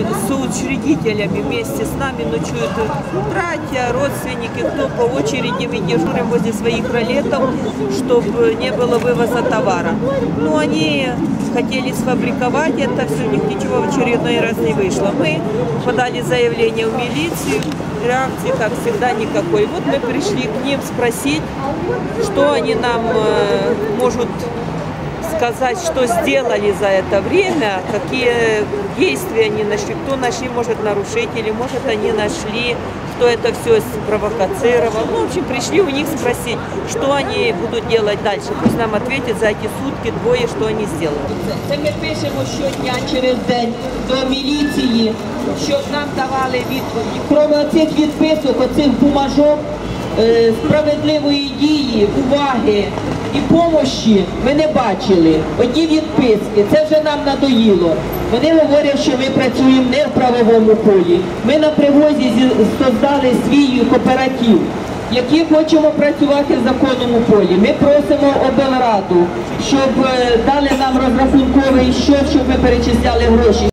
с соучредителями вместе с нами ночуют братья, родственники, кто по очереди мы дежурим возле своих ролетов, чтобы не было вывоза товара. Ну, они хотели сфабриковать это, все, у них ничего в очередной раз не вышло. Мы подали заявление в милицию, реакции, как всегда, никакой. Вот мы пришли к ним спросить, что они нам э, могут сказать, что сделали за это время, какие действия они нашли, кто нашли, может, нарушители, может, они нашли, кто это все спровокацировал. Ну, в общем, пришли у них спросить, что они будут делать дальше. Пусть нам ответят за эти сутки двое, что они сделали. Це ми пишемо щодня через день до міліції, щоб нам давали відповідь. Крім цих відписок, оцих бумажок, е, Справедливої дії, уваги і помощі ми не бачили. Одні відписки, це вже нам надоїло. Вони говорять, що ми працюємо не в правовому полі. Ми на привозі зі- создали свій кооператив які хочемо працювати в законному полі. Ми просимо облраду, щоб е, дали нам розрахунковий счет, щоб ми перечисляли гроші.